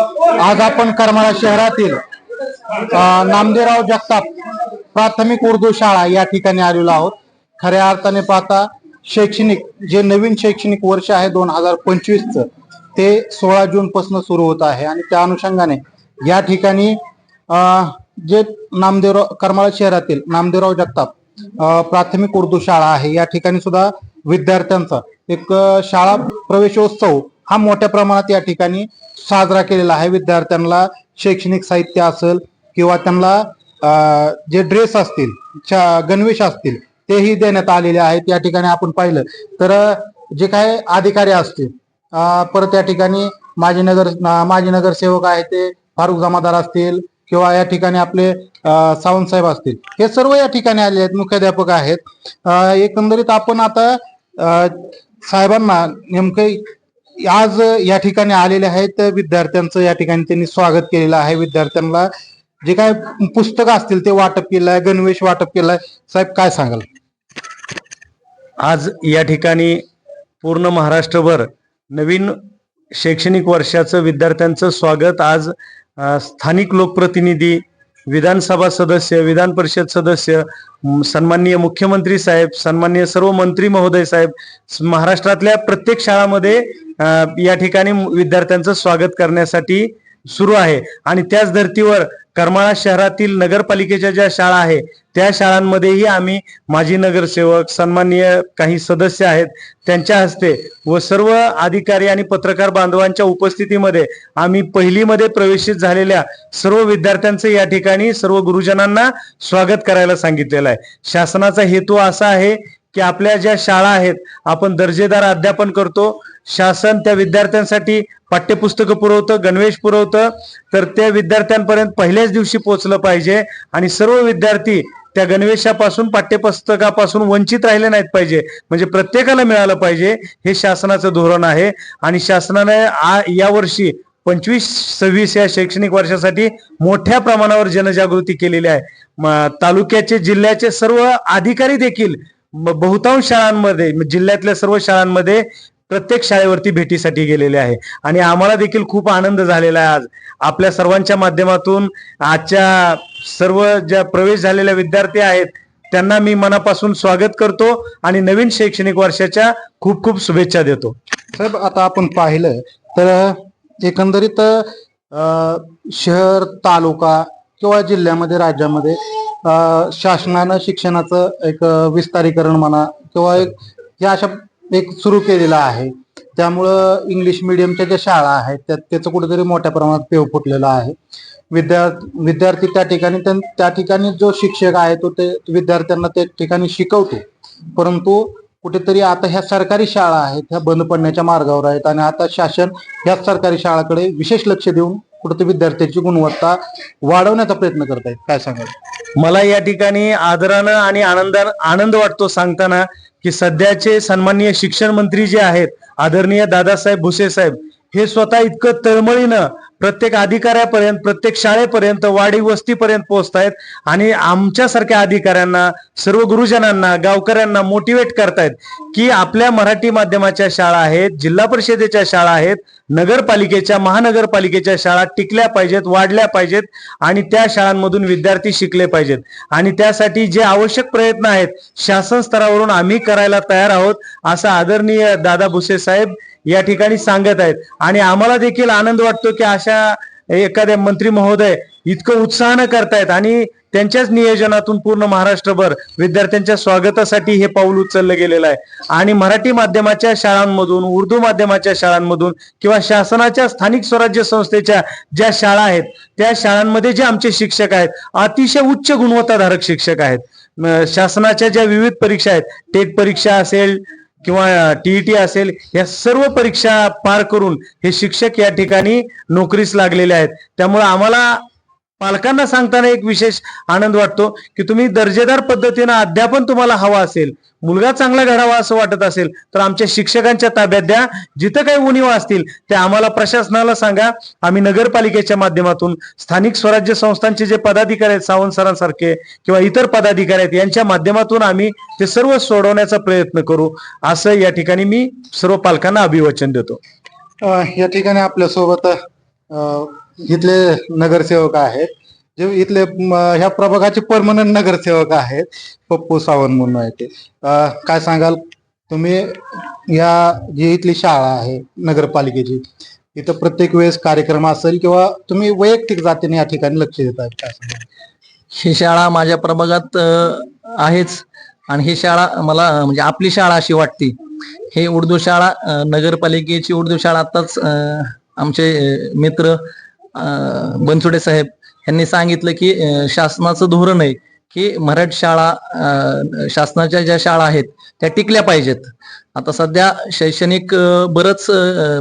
आज आपण करमाळा शहरातील नामदेराव नामदेवराव जगताप प्राथमिक उर्दू शाळा या ठिकाणी आलेलो आहोत. खऱ्या अर्थाने पाहता शैक्षणिक जे नवीन शैक्षणिक वर्ष आहे दोन हजार पंचवीसचं ते सोळा जून पासून सुरू होत आहे. आणि त्या अनुषंगाने या ठिकाणी जे नामदेवराव करमाळा शहरातील नामदेवराव जगताप प्राथमिक उर्दू शाळा आहे. या ठिकाणी सुद्धा विद्यार्थ्यांचा एक शाळा प्रवेशोत्सव हा मोठ्या प्रमाणात या ठिकाणी साजरा केलेला आहे. विद्यार्थ्यांना शैक्षणिक साहित्य असेल किंवा त्यांना जे ड्रेस असतील गणवेश असतील तेही देण्यात आलेले आहेत. या ठिकाणी आपण पाहिलं तर जे काय अधिकारी असतील परत या ठिकाणी माजी नगर माजी नगरसेवक आहेत ते फारुख जमादार असतील किंवा या ठिकाणी आपले सावंतसाहेब असतील हे सर्व या ठिकाणी आले आहेत. मुख्याध्यापक आहेत. एकंदरीत आपण आता साहेबांना नेमकं आज या ठिकाणी आलेले आहेत विद्यार्थ्यांचं या ठिकाणी त्यांनी स्वागत केलेलं आहे. विद्यार्थ्यांना जे काय पुस्तक असतील ते वाटप केलं आहे गणवेश वाटप केलाय. साहेब काय सांगाल? आज या ठिकाणी पूर्ण महाराष्ट्रभर नवीन शैक्षणिक वर्षाचं विद्यार्थ्यांचं स्वागत. आज स्थानिक लोकप्रतिनिधी विधानसभा सदस्य विधान परिषद सदस्य सन्माननीय मुख्यमंत्री साहेब सन्माननीय सर्व मंत्री महोदय साहेब महाराष्ट्रातल्या प्रत्येक शाळामध्ये या ठिकाणी विद्यार्थ्यांचं स्वागत करण्यासाठी सुरू आहे. आणि त्याच धर्तीवर करमाळा शहरातील नगरपालिकेच्या ज्या शाळा आहे त्या शाळांमध्येही आम्ही माजी नगरसेवक सन्माननीय काही सदस्य आहेत त्यांच्या हस्ते व सर्व अधिकारी आणि पत्रकार बांधवांच्या उपस्थितीमध्ये आम्ही पहिलीमध्ये प्रवेशित झालेल्या सर्व विद्यार्थ्यांचं या ठिकाणी सर्व गुरुजनांना स्वागत करायला सांगितलेलं आहे. शासनाचा हेतू असा आहे की आपल्या ज्या शाळा आहेत आपण दर्जेदार अध्यापन करतो. शासन त्या विद्यार्थ्यांसाठी पाठ्यपुस्तकं पुरवतं गणवेश पुरवतं. तर त्या विद्यार्थ्यांपर्यंत पहिल्याच दिवशी पोहोचलं पाहिजे आणि सर्व विद्यार्थी त्या गणवेशापासून पाठ्यपुस्तकापासून वंचित राहिले नाहीत पाहिजे. म्हणजे प्रत्येकाला मिळालं पाहिजे हे शासनाचं धोरण आहे. आणि शासनाने आ- यावर्षी पंचवीस सव्वीस या शैक्षणिक वर्षासाठी मोठ्या प्रमाणावर जनजागृती केलेली आहे. तालुक्याचे जिल्ह्याचे सर्व अधिकारी देखील बहुतांश शाळांमध्ये जिल्ह्यातल्या सर्व शाळांमध्ये प्रत्येक शाळेवरती भेटीसाठी गेलेले आहे. आणि आम्हाला देखील खूप आनंद झालेला आहे आज. आपल्या सर्वांच्या माध्यमातून आजच्या सर्व ज्या प्रवेश झालेल्या विद्यार्थी आहेत त्यांना मी मनापासून स्वागत करतो आणि नवीन शैक्षणिक वर्षाच्या खूप खूप शुभेच्छा देतो. साहेब आता आपण पाहिलं तर एकंदरीत शहर तालुका किंवा जिल्ह्यामध्ये राज्यामध्ये शासनानं शिक्षणाचं एक विस्तारीकरण म्हणा किंवा एक या अशा एक सुरू केलेलं आहे. त्यामुळं इंग्लिश मिडियमच्या ज्या शाळा आहेत त्या त्याचं कुठेतरी मोठ्या प्रमाणात पेव फुटलेला आहे. विद्यार्थी विद्यार्थी त्या ठिकाणी त्यां- त्या ठिकाणी जो शिक्षक आहे तो ते विद्यार्थ्यांना त्या ठिकाणी शिकवतो. परंतु कुठेतरी आता ह्या सरकारी शाळा आहेत ह्या बंद पडण्याच्या मार्गावर आहेत आणि आता शासन ह्याच सरकारी शाळाकडे विशेष लक्ष देऊन कुठं विद्यार्थ्यांची गुणवत्ता वाढवण्याचा प्रयत्न करत काय सांगाल? मला या ठिकाणी आदरानं आणि आनंदानं आनंद वाटतो सांगताना की सध्याचे सन्माननीय शिक्षण मंत्री जे आहेत आदरणीय दादासाहेब भुसे साहेब हे स्वतः इतकं तळमळीनं प्रत्येक अधिकाऱ्यापर्यंत प्रत्येक शाळेपर्यंत वाडी वस्तीपर्यंत पोहोचतायत आणि आमच्यासारख्या अधिकाऱ्यांना सर्व गुरुजनांना गावकऱ्यांना मोटिवेट करतायत की आपल्या मराठी माध्यमाच्या शाळा आहेत जिल्हा परिषदेच्या शाळा आहेत नगरपालिकेच्या महानगरपालिकेच्या शाळा टिकल्या पाहिजेत वाढल्या पाहिजेत आणि त्या शाळांमधून विद्यार्थी शिकले पाहिजेत. आणि त्यासाठी जे आवश्यक प्रयत्न आहेत शासन स्तरावरून आम्ही करायला तयार आहोत असं आदरणीय दादा भुसे साहेब या ठिकाणी सांगत आहेत. आणि आम्हाला देखील आनंद वाटतो की अशा एखाद्या मंत्री महोदय इतकं उत्साहानं करतायत आणि त्यांच्याच नियोजनातून पूर्ण महाराष्ट्रभर विद्यार्थ्यांच्या स्वागतासाठी हे पाऊल उचललं गेलेलं आहे. आणि मराठी माध्यमाच्या शाळांमधून उर्दू माध्यमाच्या शाळांमधून किंवा शासनाच्या स्थानिक स्वराज्य संस्थेच्या ज्या शाळा आहेत त्या शाळांमध्ये जे आमचे शिक्षक आहेत अतिशय उच्च गुणवत्ताधारक शिक्षक आहेत. शासनाच्या ज्या विविध परीक्षा आहेत टेट परीक्षा असेल किंवा टीईटी असेल या सर्व परीक्षा पार करून हे शिक्षक या ठिकाणी नोकरीस लागलेले आहेत. त्यामुळे आम्हाला पालकांना सांगताना एक विशेष आनंद वाटतो की तुम्ही दर्जेदार पद्धतीनं अध्यापन तुम्हाला हवा असेल मुलगा चांगला घडावा असं वाटत असेल तर आमच्या शिक्षकांच्या ताब्यात द्या. जिथं काही उणीवा असतील ते आम्हाला प्रशासनाला सांगा. आम्ही नगरपालिकेच्या माध्यमातून स्थानिक स्वराज्य संस्थांचे जे पदाधिकारी आहेत सावंत सरांसारखे किंवा इतर पदाधिकारी आहेत यांच्या माध्यमातून आम्ही ते सर्व सोडवण्याचा प्रयत्न करू. असं या ठिकाणी मी सर्व पालकांना अभिवचन देतो. या ठिकाणी आपल्यासोबत इथले नगरसेवक आहेत. जे इथले ह्या प्रभागाचे परमनंट नगरसेवक आहेत. पप्पू सावंत म्हणून आहे ते. काय सांगाल? तुम्ही या जी इथली शाळा आहे नगरपालिकेची इथं प्रत्येक वेळेस कार्यक्रम असेल किंवा तुम्ही वैयक्तिक जातीने या ठिकाणी लक्ष देत आहेत? काय सांगाल? ही शाळा माझ्या प्रभागात आहेच. आणि ही शाळा मला म्हणजे आपली शाळा अशी वाटते. हे उर्दू शाळा नगरपालिकेची उर्दू शाळा आताच आमचे मित्र अ, बनसोडे साहेब यांनी सांगितलं की शासनाचं धोरण आहे की मराठी शाळा शासनाच्या ज्या शाळा आहेत त्या टिकल्या पाहिजेत. आता सध्या शैक्षणिक बरंच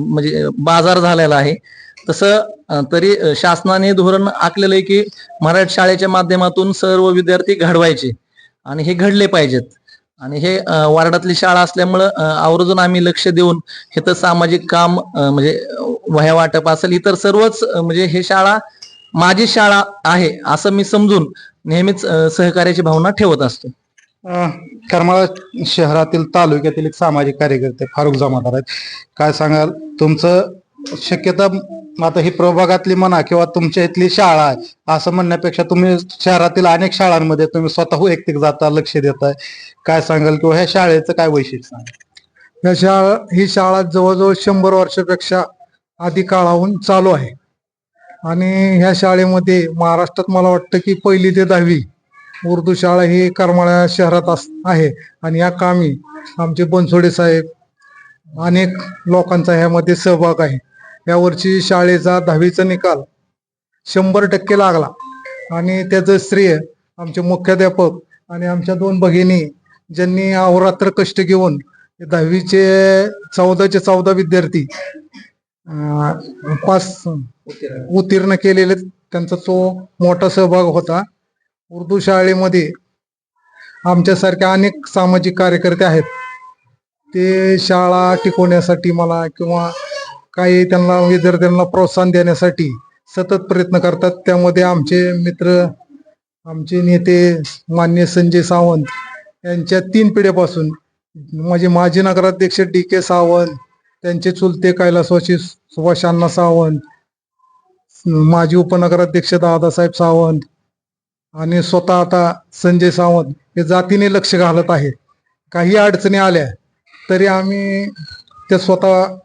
म्हणजे बाजार झालेला आहे. तसं तरी शासनाने धोरण आखलेलं आहे की मराठी शाळेच्या माध्यमातून सर्व विद्यार्थी घडवायचे आणि हे घडले पाहिजेत. आणि हे वार्डातली शाळा असल्यामुळं आवर्जून आम्ही लक्ष देऊन हे तर सामाजिक काम म्हणजे वह्या वाटप असेल इतर सर्वच म्हणजे हे शाळा माझी शाळा आहे असं मी समजून नेहमीच सहकार्याची भावना ठेवत असतो. करमाळा शहरातील तालुक्यातील एक सामाजिक कार्यकर्ते फारुख जमादार आहेत. काय सांगाल? तुमचं शक्यता आता ही प्रभागातली म्हणा किंवा तुमच्या इथली शाळा आहे असं म्हणण्यापेक्षा तुम्ही शहरातील अनेक शाळांमध्ये तुम्ही स्वतः वैयक्तिक जाता लक्ष देताय. काय सांगाल किंवा ह्या शाळेचं काय वैशिष्ट्य सांगाल? या शाळा ही शाळा जवळजवळ शंभर वर्षापेक्षा आधी काळाहून चालू आहे. आणि ह्या शाळेमध्ये महाराष्ट्रात मला वाटतं की पहिली ते दहावी उर्दू शाळा ही करमाळ्या शहरात आहे. आणि या कामी आमचे बनसोडे साहेब अनेक लोकांचा ह्यामध्ये सहभाग आहे. यावर्षी शाळेचा दहावीचा निकाल शंभर टक्के लागला. आणि त्याचं श्रेय आमचे मुख्याध्यापक आणि आमच्या दोन भगिनी ज्यांनी अहोरात्र कष्ट घेऊन दहावीचे चौदाचे चौदा विद्यार्थी पास उत्तीर्ण केलेले त्यांचा तो मोठा सहभाग होता. उर्दू शाळेमध्ये आमच्यासारख्या अनेक सामाजिक कार्यकर्ते आहेत. ते शाळा टिकवण्यासाठी मला किंवा काही त्यांना म्हणजे विद्यार्थ्यांना प्रोत्साहन देण्यासाठी सतत प्रयत्न करतात त्यामध्ये आमचे मित्र आमचे नेते मान्य संजय सावंत यांच्या तीन पिढ्यापासून माझे माजी नगराध्यक्ष डी के सावंत त्यांचे चुलते कैलासवाशी सुभाष अण्णा सावंत माजी उपनगराध्यक्ष दादासाहेब सावंत आणि स्वतः आता संजय सावंत हे जातीने लक्ष घालत आहे काही अडचणी आल्या तरी आम्ही त्या स्वतः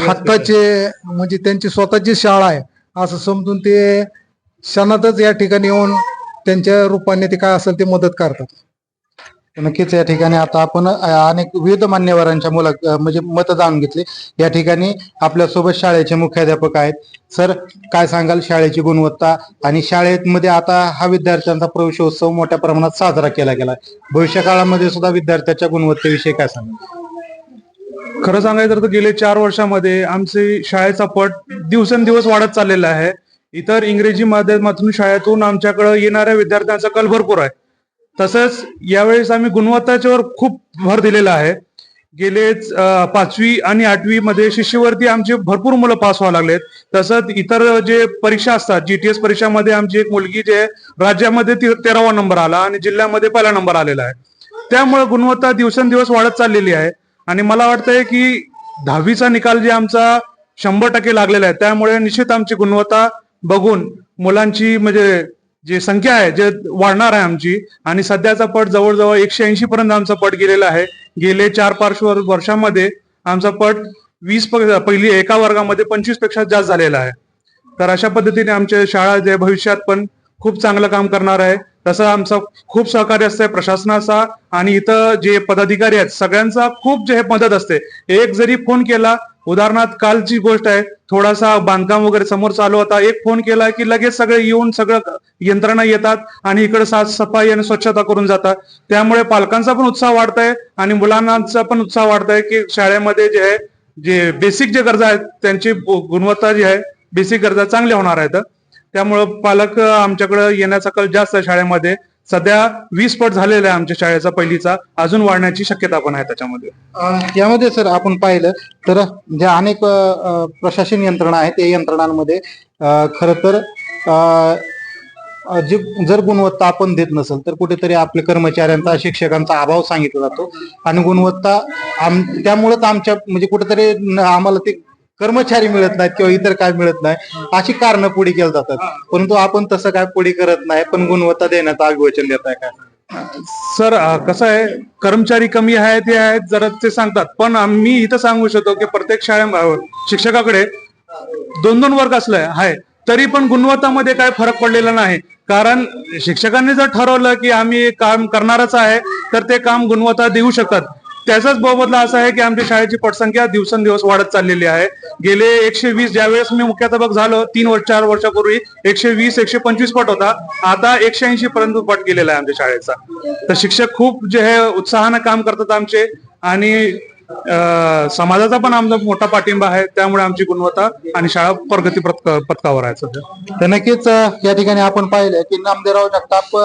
हक्काचे म्हणजे त्यांची स्वतःची शाळा आहे. असं समजून ते क्षणातच या ठिकाणी येऊन त्यांच्या रूपाने ते काय असेल ते मदत करतात. नक्कीच या ठिकाणी आता आपण अनेक विविध मान्यवरांच्या मुला म्हणजे मत जाणून घेतली. या ठिकाणी आपल्यासोबत शाळेचे मुख्याध्यापक आहेत. सर काय सांगाल शाळेची गुणवत्ता? आणि शाळेमध्ये आता हा विद्यार्थ्यांचा प्रवेशोत्सव मोठ्या प्रमाणात साजरा केला गेला भविष्य काळामध्ये सुद्धा विद्यार्थ्याच्या गुणवत्तेविषयी काय सांगाल? खरं सांगायचं तर गेले चार वर्षामध्ये आमचे शाळेचा पट दिवसेंदिवस वाढत चाललेला आहे. इतर इंग्रजी माध्यमातून शाळेतून आमच्याकडे येणाऱ्या विद्यार्थ्यांचा कल भरपूर आहे. तसंच यावेळेस आम्ही गुणवत्ताच्यावर खूप भर दिलेला आहे. गेलेच पाचवी आणि आठवी मध्ये शिष्यवृत्ती आमचे भरपूर मुलं पास व्हावं लागलेत. तसंच इतर जे परीक्षा असतात जीटीएस परीक्षामध्ये आमची एक मुलगी जे राज्यामध्ये तेरावा नंबर आला आणि जिल्ह्यामध्ये पहिला नंबर आलेला आहे. त्यामुळे गुणवत्ता दिवसेंदिवस वाढत चाललेली आहे. आणि मला वाटतंय की दहावीचा निकाल जे आमचा शंभर टक्के लागलेला आहे त्यामुळे निश्चित आमची गुणवत्ता बघून मुलांची म्हणजे जी संख्या आहे जे वाढणार आहे आमची आणि सध्याचा पट जवळजवळ एकशे ऐंशी पर्यंत आमचा पट गेलेला आहे. गेले चार पाच वर्षामध्ये आमचा पट वीस प- पहिली एका वर्गामध्ये पंचवीसपेक्षा जास्त झालेला आहे. तर अशा पद्धतीने आमच्या शाळा जे भविष्यात पण खूप चांगलं काम करणार आहे. तसं आमचं खूप सहकार्य असतंय प्रशासनाचा आणि इथं जे पदाधिकारी आहेत सगळ्यांचा खूप जे मदत असते. एक जरी फोन केला उदाहरणार्थ कालची गोष्ट आहे थोडासा बांधकाम वगैरे समोर चालू होता एक फोन केला की लगेच सगळे येऊन सगळं यंत्रणा येतात आणि इकडे साफसफाई आणि स्वच्छता करून जातात. त्यामुळे पालकांचा पण उत्साह वाढतंय आणि मुलांचा पण उत्साह वाढतंय की शाळेमध्ये जे आहे जे बेसिक जे गरजा आहेत त्यांची गुणवत्ता जी आहे बेसिक गरजा चांगल्या होणार आहेत. त्यामुळं पालक आमच्याकडं आमच्याकडे येण्याचा कल जास्त शाळेमध्ये. सध्या वीस पट झालेला आहे आमच्या शाळेचा पहिलीचा. अजून वाढण्याची शक्यता पण आहे त्याच्यामध्ये. यामध्ये सर आपण पाहिलं तर ज्या अनेक प्रशासन यंत्रणा आहेत त्या यंत्रणांमध्ये खर तर जी जर गुणवत्ता आपण देत नसेल तर कुठेतरी आपल्या कर्मचाऱ्यांचा शिक्षकांचा अभाव सांगितला जातो. आणि गुणवत्ता आम त्यामुळेच आमच्या म्हणजे कुठेतरी आम्हाला ते कर्मचारी मिळत नाहीत किंवा इतर काय मिळत नाही अशी कारणं पुढे केली जातात. परंतु आपण तसं काय पुढे करत नाही पण गुणवत्ता देण्याचं अभिवचन देत आहे काय सर कसं आहे कर्मचारी कमी आहेत हे आहेत जरा ते सांगतात. पण मी इथं सांगू शकतो की प्रत्येक शाळे शिक्षकाकडे दोन दोन वर्ग असलं आहे. तरी पण गुणवत्तामध्ये काय फरक पडलेला नाही. कारण शिक्षकांनी जर ठरवलं की आम्ही काम करणारच आहे तर ते काम गुणवत्ता देऊ शकतात. त्याचाच मोबदला असा आहे की आमच्या शाळेची पटसंख्या दिवसेंदिवस वाढत चाललेली आहे. गेले एकशे वीस ज्यावेळेस मी मुख्याध्यापक झालो तीन वर्ष चार वर्षापूर्वी एकशे वीस एकशे पंचवीस पट होता. आता एकशे ऐंशी पर्यंत पट गेलेला आहे आमच्या शाळेचा. तर शिक्षक खूप जे आहे उत्साहानं काम करतात आमचे आणि समाजाचा पण आमचा मोठा पाठिंबा आहे. त्यामुळे आमची गुणवत्ता आणि शाळा प्रगती पथकावर आहे सध्या. तर नक्कीच या ठिकाणी आपण पाहिलं की नामदेवराव जगताप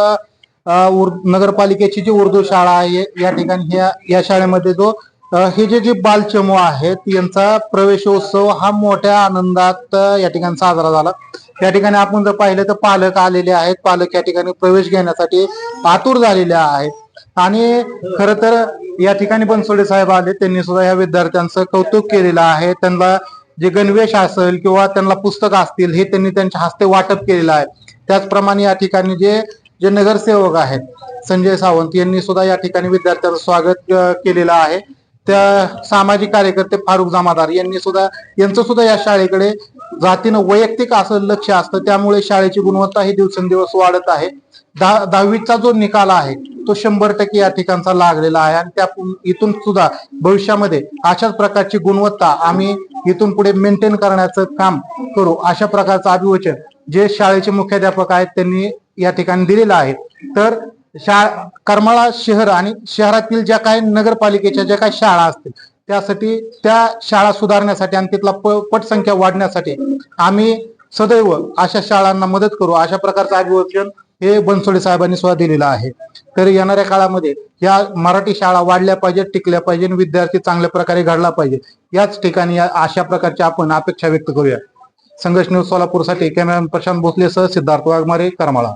नगरपालिकेची जी उर्दू शाळा आहे या ठिकाणी ह्या या शाळेमध्ये जो हे जे जे बालचमू आहेत यांचा प्रवेशोत्सव हा मोठ्या आनंदात या ठिकाणी साजरा झाला. या ठिकाणी आपण जर पाहिलं तर पालक आलेले आहेत. पालक या ठिकाणी प्रवेश घेण्यासाठी आतुर झालेले आहेत. आणि खर तर या ठिकाणी बनसोडे साहेब आले त्यांनी सुद्धा या विद्यार्थ्यांचं कौतुक केलेलं आहे. त्यांना जे गणवेश असेल किंवा त्यांना पुस्तक असतील हे त्यांनी त्यांच्या हस्ते वाटप केलेलं आहे. त्याचप्रमाणे या ठिकाणी जे जे नगरसेवक आहेत संजय सावंत यांनी सुद्धा या ठिकाणी विद्यार्थ्यांचं स्वागत केलेलं आहे. त्या सामाजिक कार्यकर्ते फारुख जमादार यांनी सुद्धा यांचं सुद्धा या शाळेकडे जातीनं वैयक्तिक असं लक्ष असतं त्यामुळे शाळेची गुणवत्ता ही दिवसेंदिवस वाढत आहे. दहा दहावीचा जो निकाल आहे तो शंभर टक्के या ठिकाणचा लागलेला आहे आणि त्या इथून सुद्धा भविष्यामध्ये अशाच प्रकारची गुणवत्ता आम्ही इथून पुढे मेंटेन करण्याचं काम करू अशा प्रकारचं अभिवचन जे शाळेचे मुख्याध्यापक आहेत त्यांनी या ठिकाणी दिलेलं आहे. तर शाळा करमाळा शहर आणि शहरातील ज्या काही नगरपालिकेच्या ज्या काही शाळा असतील त्यासाठी त्या शाळा सुधारण्यासाठी आणि तिथला प- पटसंख्या वाढण्यासाठी आम्ही सदैव अशा शाळांना मदत करू. अशा प्रकारचं अभिवचन हे बनसोडे साहेबांनी सुद्धा दिलेलं आहे. तर येणाऱ्या काळामध्ये या मराठी शाळा वाढल्या पाहिजेत टिकल्या पाहिजे विद्यार्थी चांगल्या प्रकारे घडला पाहिजे. याच ठिकाणी या- अशा प्रकारची आपण अपेक्षा व्यक्त करूया. संघर्ष न्यूज सोलापूरसाठी कॅमेरामॅन प्रशांत भोसले सह सिद्धार्थ वाघमारे करमाळा.